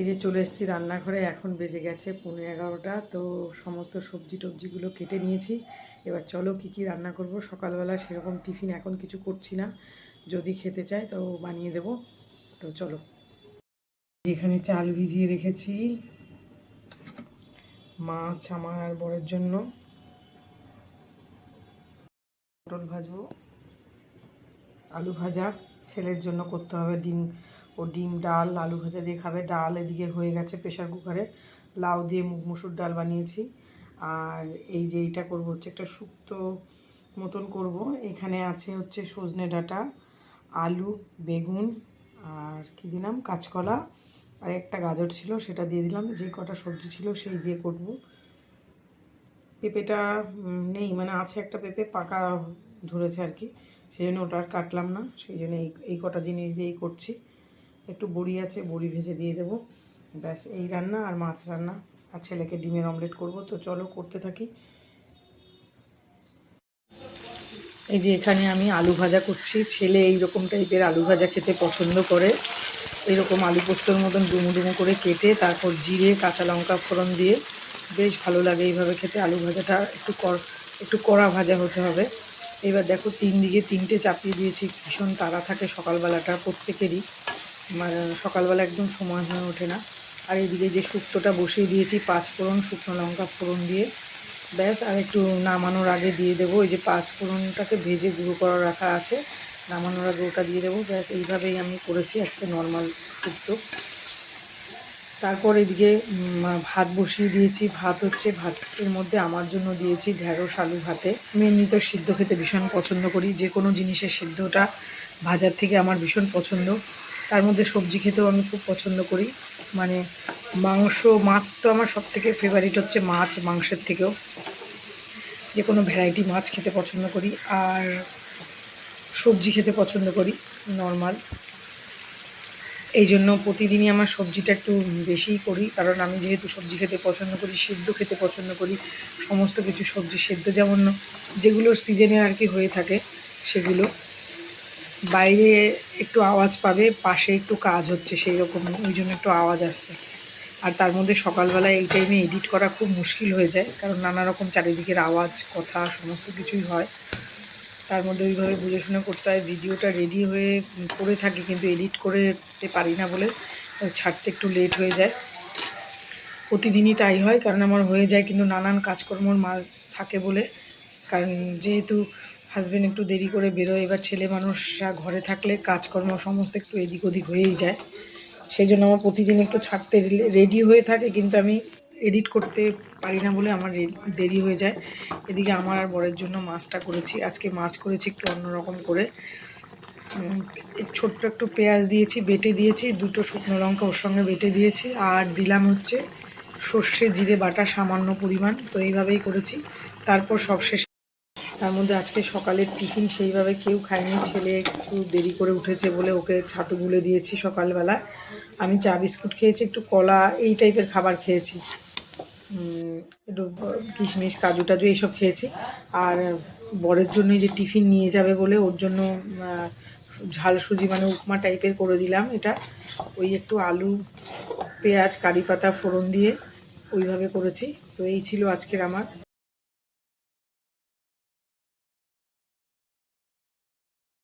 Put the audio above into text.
এই যে চলে এসেছি রান্নাঘরে, এখন বেজে গেছে পনেরো এগারোটা, তো সমস্ত সবজি টবজিগুলো কেটে নিয়েছি। এবার চলো কি কি রান্না করব। সকালবেলা সেরকম টিফিন এখন কিছু করছি না, যদি খেতে চায় তো বানিয়ে দেব। তো চলো। এখানে চাল ভিজিয়ে রেখেছি, মাছ আমার বরের জন্য। পটল ভাজবো। আলু ভাজা, ছেলের জন্য করতে হবে ডিম। ও ডিম, ডাল, আলু ভাজা দিয়ে খাবে। ডাল এদিকে হয়ে গেছে প্রেশার কুকারে লাউ দিয়ে মুগ মুসুর ডাল বানিয়েছি। আর এই যে এইটা করব হচ্ছে একটা শুক্তো মতন করব। এখানে আছে হচ্ছে সজনে ডাঁটা, আলু, বেগুন আর কি দিলাম? কাঁচকলা। আর একটা গাজর ছিল, সেটা দিয়ে দিলাম। যে কটা সবজি ছিল সেই দিয়ে করব। পেঁপেটা নেই মানে আছে একটা পেঁপে, পাকা ধরেছে আর কি। সেই জন্য ওটা আর কাটলাম না। সেই জন্য এই এই কটা জিনিস দিয়েই করছি। একটু বড়ি আছে, বড়ি ভেজে দিয়ে দেবো। ব্যাস, এই রান্না আর মাছ রান্না। আর ছেলেকে ডিমের অমলেট করব। তো চলো করতে থাকি। এই যে এখানে আমি আলু ভাজা করছি। ছেলে এই রকম টাইপের আলু ভাজা খেতে পছন্দ করে। এরকম আলু পোস্তর মতন ডুমো ডুমো করে কেটে তারপর জিরে, কাঁচা লঙ্কা ফোড়ন দিয়ে বেশ ভালো লাগে এইভাবে খেতে। আলু ভাজাটা একটু কর, একটু কড়া ভাজা হতে হবে। এবার দেখো তিন দিকে তিনটে চাপিয়ে দিয়েছি। ভীষণ তাড়া থাকে সকালবেলাটা প্রত্যেকেরই। সকালবেলা একদম সময় হয়ে ওঠে না। আর এদিকে যে শুক্তোটা বসিয়ে দিয়েছি, পাঁচ ফোড়ন শুকনো লঙ্কা ফোড়ন দিয়ে। ব্যাস, আর একটু নামানোর আগে দিয়ে দেবো। ওই যে পাঁচ ফোড়নটাকে ভেজে গুঁড়ো করা রাখা আছে, নামানোর আগে ওটা দিয়ে দেবো। ব্যাস, এইভাবেই আমি করেছি আজকে নর্মাল শুক্তো। তারপর এদিকে ভাত বসিয়ে দিয়েছি। ভাত হচ্ছে, ভাতের মধ্যে আমার জন্য দিয়েছি ঢ্যাঁড়স, আলু ভাতে। আমি এমনি তো সিদ্ধ খেতে ভীষণ পছন্দ করি। যে কোনো জিনিসের সিদ্ধটা ভাজার থেকে আমার ভীষণ পছন্দ। তার মধ্যে সবজি খেতেও আমি খুব পছন্দ করি। মানে মাংস, মাছ তো আমার সব থেকে ফেভারিট হচ্ছে মাছ, মাংসের থেকেও। যে কোনো ভ্যারাইটি মাছ খেতে পছন্দ করি, আর সবজি খেতে পছন্দ করি নর্মাল এই জন্য প্রতিদিনই আমার সবজিটা একটু বেশিই করি, কারণ আমি যেহেতু সবজি খেতে পছন্দ করি, সিদ্ধ খেতে পছন্দ করি, সমস্ত কিছু সবজি সেদ্ধ যেমন যেগুলোর সিজনে আর কি হয়ে থাকে, সেগুলো। বাইরে একটু আওয়াজ পাবে, পাশে একটু কাজ হচ্ছে সেই রকম ওই জন্য একটু আওয়াজ আসছে। আর তার মধ্যে সকালবেলা এই টাইমে এডিট করা খুব মুশকিল হয়ে যায়, কারণ নানা রকম চারিদিকের আওয়াজ, কথা, সমস্ত কিছুই হয়। তার মধ্যে ওইভাবে বুঝে শুনে করতে হয়, ভিডিওটা রেডি হয়ে করে থাকি কিন্তু এডিট করতে পারি না বলে, ছাড়তে একটু লেট হয়ে যায়। প্রতিদিনই তাই হয়, কারণ আমার হয়ে যায় কিন্তু নানান কাজকর্মর মাঝ থাকে বলে, কারণ যেহেতু হাজব্যান্ড একটু দেরি করে বেরোয়, এবার ছেলে মানুষরা ঘরে থাকলে কাজকর্ম সমস্ত একটু এদিক ওদিক হয়েই যায়। সেই জন্য আমার প্রতিদিন একটু ছাড়তে রেডি হয়ে থাকে, কিন্তু আমি এডিট করতে পারি না বলে আমার দেরি হয়ে যায়। এদিকে আমার আর বরের জন্য মাছটা করেছি, আজকে মাছ করেছি একটু অন্যরকম করে। ছোট্ট একটু পেঁয়াজ দিয়েছি, বেটে দিয়েছি, দুটো শুকনো লঙ্কা ওর সঙ্গে বেটে দিয়েছি, আর দিলাম হচ্ছে সর্ষে জিরে বাটা সামান্য পরিমাণ, তো এইভাবেই করেছি। তারপর সবশেষে তার মধ্যে আজকে সকালের টিফিন সেইভাবে কেউ খায়নি। ছেলে একটু দেরি করে উঠেছে বলে ওকে ছাতু গুলে দিয়েছি সকালবেলা আমি চা, বিস্কুট খেয়েছি, একটু কলা, এই টাইপের খাবার খেয়েছি। একটু কিশমিশ, কাজু টাজু এইসব খেয়েছি। আর বরের জন্য যে টিফিন নিয়ে যাবে বলে ওর জন্য ঝাল সুজি মানে উপমা টাইপের করে দিলাম এটা। ওই একটু আলু, পেঁয়াজ, কারি পাতা, ফোড়ন দিয়ে ওইভাবে করেছি। তো এই ছিল আজকের আমার